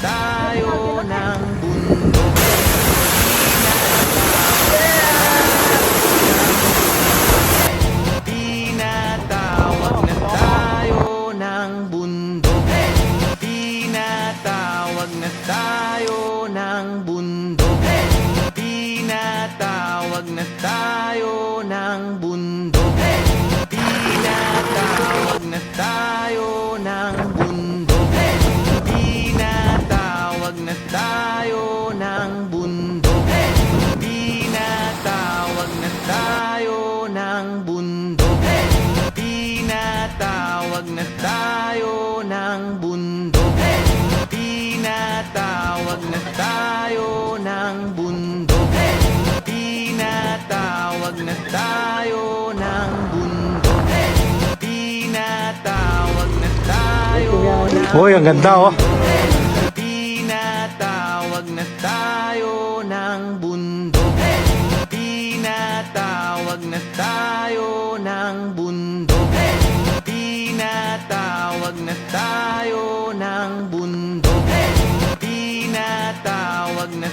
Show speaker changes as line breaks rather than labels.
tayo ng bundok Tinatawag na tayo ng bundok Tinatawag na tayo ng bundok Tinatawag na tayo ng bundok na tayo ng bundok. Tinatawag na tayo ng bundok. Tinatawag na tayo ng bundok. Tinatawag na tayo ng
Hoy, ang ganda oh!
Tinatawag na tayo ng bundok. Tinatawag na tayo Tá, tayo